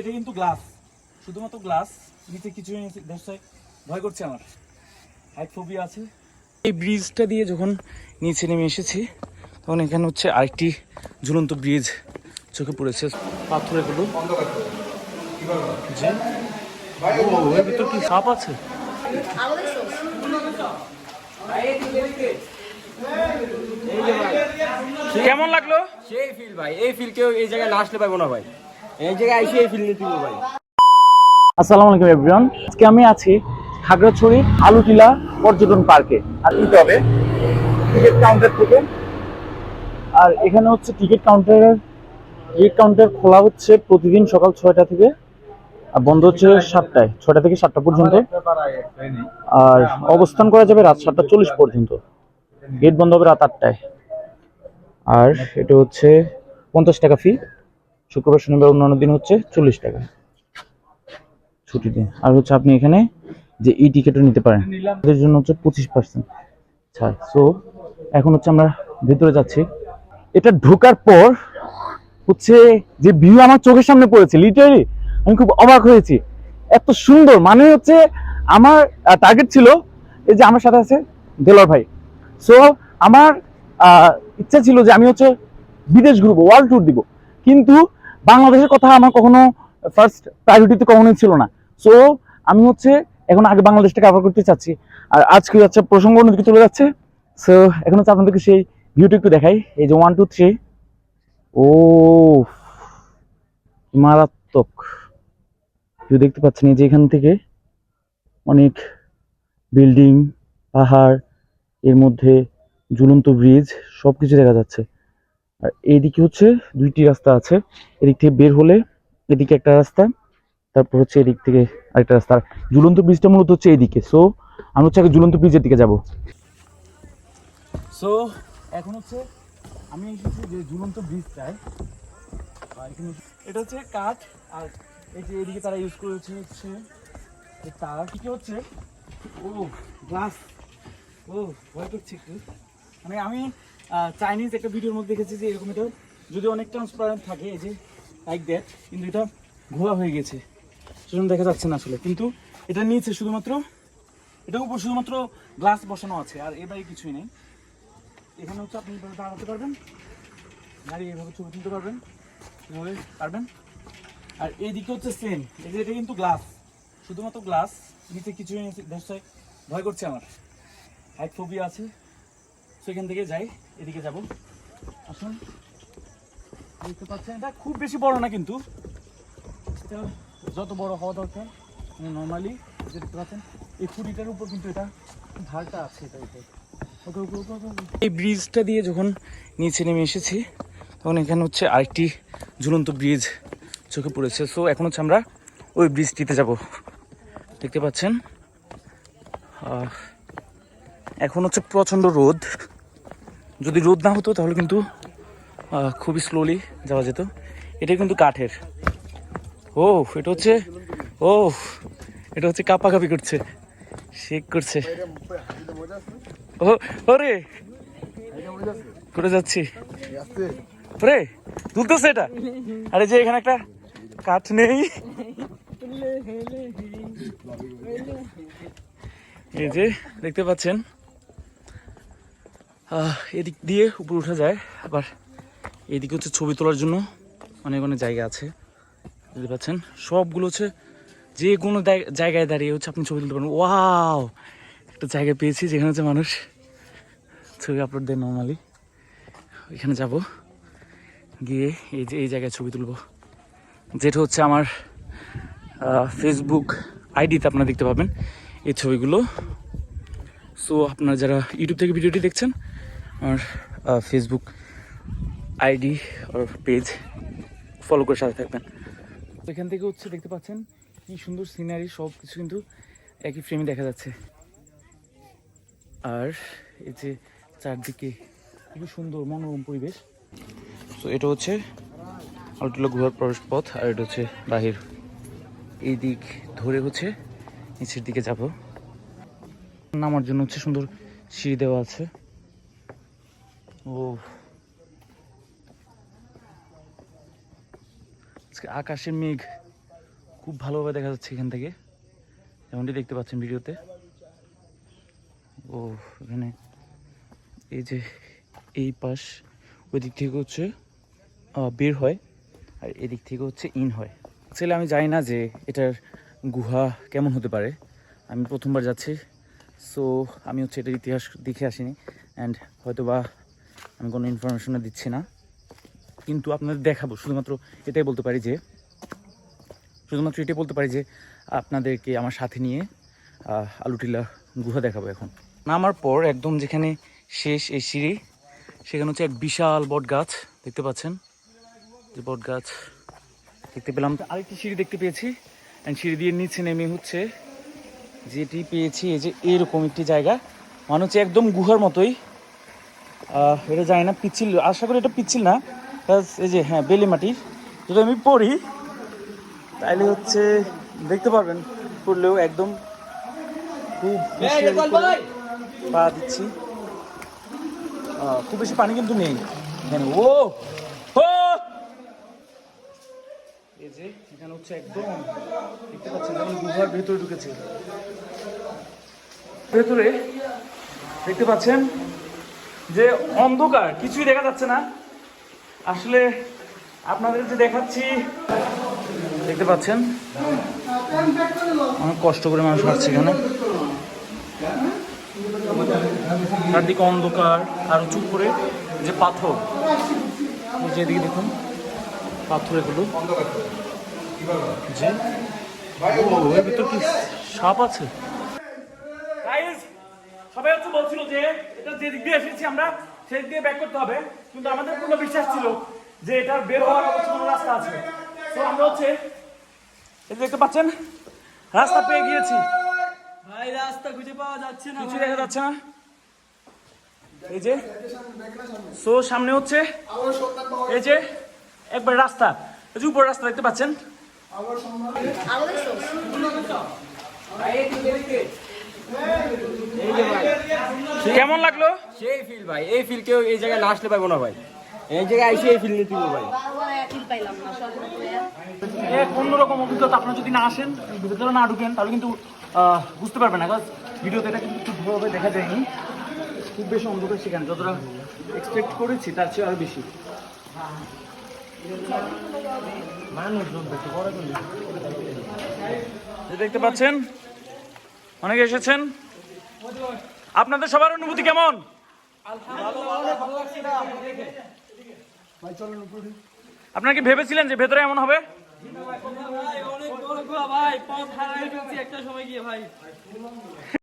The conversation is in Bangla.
এটা কিন্তু গ্লাস শুধুমাত্র গ্লাস নিচে কিছু ভয় করছে আমার। হাইট ফোবিয়া আছে। এই ব্রিজটা দিয়ে যখন নিচে নেমে এসেছি তখন এখানে হচ্ছে আরেকটি ঝুলন্ত ব্রিজ চোখে পড়েছে। পাথরেরগুলো এর ভিতর কি সাপ আছে? কেমন লাগল? সেই ফিল ভাই এই ফিল কেউ এই জায়গায় না আসলে পাইবো না ভাই। এই আলাইকুম এভরিওয়ান আজকে আমি আছি খাগড়াছড়ি আলুটিলা পর্যটন পার্কে। আর নিতে হবে টিকিট কাউন্টার থেকে। আর এখানে হচ্ছে টিকিট কাউন্টারের টিকিট কাউন্টার খোলা হচ্ছে প্রতিদিন সকাল ছয়টা থেকে, আর বন্ধ হচ্ছে সাতটায়, ছয়টা থেকে সাতটা পর্যন্ত। আর অবস্থান করা যাবে রাত সাতটা চল্লিশ পর্যন্ত। গেট বন্ধ হবে রাত আটটায়। আর এটা হচ্ছে পঞ্চাশ টাকা ফি শুক্রবার, শনিবার অন্যান্য দিন হচ্ছে চল্লিশ টাকা। ছুটি দিন। আর হচ্ছে আপনি এখানে যে ই টিকিটও নিতে পারেন। এদের জন্য হচ্ছে পঁচিশ পার্সেন্ট ছাড়। সো এখন হচ্ছে আমরা ভেতরে যাচ্ছি। এটা ঢোকার পর হচ্ছে যে ভিউ আমার চোখের সামনে পড়েছে লিটারি আমি খুব অবাক হয়েছি। এত সুন্দর। মানে হচ্ছে আমার টার্গেট ছিল এই যে আমার সাথে আছে দেলোয়ার ভাই। সো আমার ইচ্ছা ছিল যে আমি হচ্ছে বিদেশ ঘুরবো ওয়ার্ল্ড ট্যুর দিব। কিন্তু বাংলাদেশের কথা আমার কখনো ফার্স্ট প্রায়োরিটিতে কখনোই ছিল না। সো আমি হচ্ছে এখন আগে বাংলাদেশটা কভার করতে চাচ্ছি। আর আজকে হচ্ছে প্রসঙ্গ অন্যদিকে চলে যাচ্ছে। সো এখন হচ্ছে আপনাদেরকে সেই ভিউটা একটু দেখাই। এই যে ওয়ান টু থ্রি ও মারাত্মক। ভিউ দেখতে পাচ্ছেন এই যে এখান থেকে অনেক বিল্ডিং পাহাড়, এর মধ্যে ঝুলন্ত ব্রিজ সব কিছু দেখা যাচ্ছে। আর এইদিকে হচ্ছে দুইটি রাস্তা আছে। এদিক থেকে বের হলে এদিকে একটা রাস্তা, তারপর হচ্ছে এদিক থেকে আরেকটা রাস্তা। আর ঝুলন্ত ব্রিজটা মূলত হচ্ছে এইদিকে সো আমি হচ্ছে আগে ঝুলন্ত ব্রিজের দিকে যাব। সো এখন হচ্ছে আমি এসেছি যে ঝুলন্ত আর এখানে এটা হচ্ছে কাঠ, আর এই যে এদিকে তারা ইউজ করেছে হচ্ছে তার। কি হচ্ছে ও গ্লাস ও, ভয় করছি একটু। মানে আমি চাইনিজ একটা ভিডিওর মধ্যে দেখেছি যে এরকম এটা যদি অনেক ট্রান্সপারেন্ট থাকে, এই যে লাইক দ্যাট কিন্তু এটা ঘোলা হয়ে গেছে। সেজন্য দেখা যাচ্ছে না আসলে। কিন্তু এটা নিচে শুধুমাত্র, এটার উপর শুধুমাত্র গ্লাস বসানো আছে, আর এ কিছুই নেই। এখানে হচ্ছে আপনি দাঁড়াতে পারবেন দাঁড়িয়ে এভাবে ছবি তুলতে পারবেন, এভাবে পারবেন। আর এইদিকে হচ্ছে সেম এই যে এটা কিন্তু গ্লাস শুধুমাত্র গ্লাস নিচে কিছুই নেই ভয় করছে আমার। হাইট ফোবিয়া আছে। সেখান থেকে যাই, এদিকে যাব। আসুন। দেখতে পাচ্ছেন, এটা খুব বেশি বড় না কিন্তু। এটা যত বড় হওয়া দরকার মানে নর্মালি যে দেখতে পাচ্ছেন, এই ফুটিটার উপর কিন্তু এটা ধারটা আছে, এটা ওকে এই ব্রিজটা দিয়ে যখন নিচে নেমে এসেছি, তখন এখানে হচ্ছে আরেকটি ঝুলন্ত ব্রিজ চোখে পড়েছে। সো এখন হচ্ছে আমরা ওই ব্রিজটিতে যাব। দেখতে পাচ্ছেন? এখন হচ্ছে প্রচণ্ড রোদ। যদি রোদ না হতো তাহলে কিন্তু খুবই স্লোলি যাওয়া যেত। এটা কিন্তু কাঠের। ও এটা হচ্ছে ও এটা হচ্ছে কাপাকাপি করছে। শেক করছে। ও ওরে! করে যাচ্ছি। ওরে তুলতেছে এটা। আরে যে এখানে একটা কাঠ নেই। এই যে, দেখতে পাচ্ছেন? এদিক দিয়ে উপরে উঠা যায়, আবার এদিকে হচ্ছে ছবি তোলার জন্য অনেক অনেক জায়গা আছে। বুঝতে পারছেন সবগুলো হচ্ছে যে কোনো জায়গায় দাঁড়িয়ে হচ্ছে আপনি ছবি তুলতে পারেন ওয়াও! একটা জায়গা পেয়েছি যেখানে হচ্ছে মানুষ ছবি আপলোড দেয় নর্মালি এখানে যাব। গিয়ে এই যে এই জায়গায় ছবি তুলবো। যেটা হচ্ছে আমার ফেসবুক আইডিতে আপনারা দেখতে পাবেন। এই ছবিগুলো। সো আপনারা যারা ইউটিউব থেকে ভিডিওটি দেখছেন আমার ফেসবুক আইডি আর পেজ ফলো করে সাথে থাকবেন। এখান থেকে হচ্ছে দেখতে পাচ্ছেন কি সুন্দর সিনারি সব কিছু কিন্তু একই ফ্রেমে দেখা যাচ্ছে। আর এই যে চারদিকে খুবই সুন্দর মনোরম পরিবেশ। তো এটা হচ্ছে আলটুলা গুহার প্রবেশ পথ আর এটা হচ্ছে বাহির। এই দিক ধরে হচ্ছে নিচের দিকে যাব। নামার জন্য হচ্ছে সুন্দর সিঁড়ি দেওয়া আছে। ও আজকে আকাশে মেঘ খুব ভালোভাবে দেখা যাচ্ছে এখান থেকে। যেমনটি দেখতে পাচ্ছেন ভিডিওতে। ও এখানে এই যে এই পাশ ওই দিক থেকে হচ্ছে বের হয় আর এদিক থেকে হচ্ছে ইন হয়। আসলে আমি জানি না যে এটার গুহা কেমন হতে পারে। আমি প্রথমবার যাচ্ছি সো আমি হচ্ছে এটার ইতিহাস দেখে আসিনি। অ্যান্ড হয়তো বা আমি কোনো ইনফরমেশনও দিচ্ছি না। কিন্তু আপনাদের দেখাবো, শুধুমাত্র এটাই বলতে পারি যে, শুধুমাত্র এটাই বলতে পারি যে, আপনাদেরকে আমার সাথে নিয়ে আলুটিলা গুহা দেখাবো এখন। নামার পর একদম যেখানে শেষ এই সিঁড়ি, সেখানে হচ্ছে এক বিশাল বট গাছ, দেখতে পাচ্ছেন? যে বট গাছ দেখতে পেলাম। আরেকটি সিঁড়ি দেখতে পেয়েছি অ্যান্ড সিঁড়ি দিয়ে নিচে নেমে হচ্ছে, যেটি পেয়েছি এই যে এরকম একটি জায়গা। মানে হচ্ছে একদম গুহার মতোই। এটা যায় না পিচ্ছিল আশা করি এটা পিচ্ছিল না। এই যে হ্যাঁ বেলে মাটির। যদি আমি পড়ি তাইলে হচ্ছে দেখতে পারবেন পড়লেও একদম খুব পা দিচ্ছি। খুব বেশি পানি কিন্তু নেই। এখানে ও ও! এই যে এখানে হচ্ছে একদম দেখতে পাচ্ছেন যেমন গুহার ভেতরে ঢুকেছে। ভেতরে দেখতে পাচ্ছেন যে অন্ধকার, কিছুই দেখা যাচ্ছে না। আসলে আপনাদের যে দেখাচ্ছি, দেখতে পাচ্ছেন? অনেক কষ্ট করে মানুষ আসছে এখানে। চারদিকে অন্ধকার, আর উঁচু করে যে পাথর, এই যে এদিকে দেখুন পাথর এগুলো যে ভিতর কি সাপ আছে? সবাই হচ্ছে বলছিল যে এটা যে দিক দিয়ে এসেছি আমরা সেই দিয়ে ব্যাক করতে হবে। কিন্তু আমাদের পূর্ণ বিশ্বাস ছিল যে এটার বের হওয়ার কোনো রাস্তা আছে। তো আমরা হচ্ছে এই যে দেখতে পাচ্ছেন রাস্তা পেয়ে গিয়েছি। ভাই রাস্তা খুঁজে পাওয়া যাচ্ছে না কিছু দেখা যাচ্ছে না। এই যে সো সামনে হচ্ছে এই যে একবার রাস্তা। এই যে উপর রাস্তা দেখতে পাচ্ছেন। কেমন লাগল? সেই ফিল ভাই এই ফিল কেউ এই জায়গায় না আসলে পাইবো না ভাই। এই জায়গায় আইসি এই ফিল নিতে ভাই। বারবার একই পাইলাম না সব এক অন্যরকম অভিজ্ঞতা আপনারা যদি না আসেন ভিতরে না ঢুকেন তাহলে কিন্তু বুঝতে পারবেন না কারণ ভিডিওতে এটা কিন্তু খুব ভালোভাবে দেখা যায়নি। খুব বেশি অন্ধকার সেখানে যতটা এক্সপেক্ট করেছি তার চেয়ে আরও বেশি। দেখতে পাচ্ছেন? অনেকে এসেছেন? আপনাদের সবার অনুভূতি কেমন? আপনারা কি ভেবেছিলেন যে ভেতরে এমন হবে? ভাই পথ হারাই একটা সময় গিয়ে, ভাই।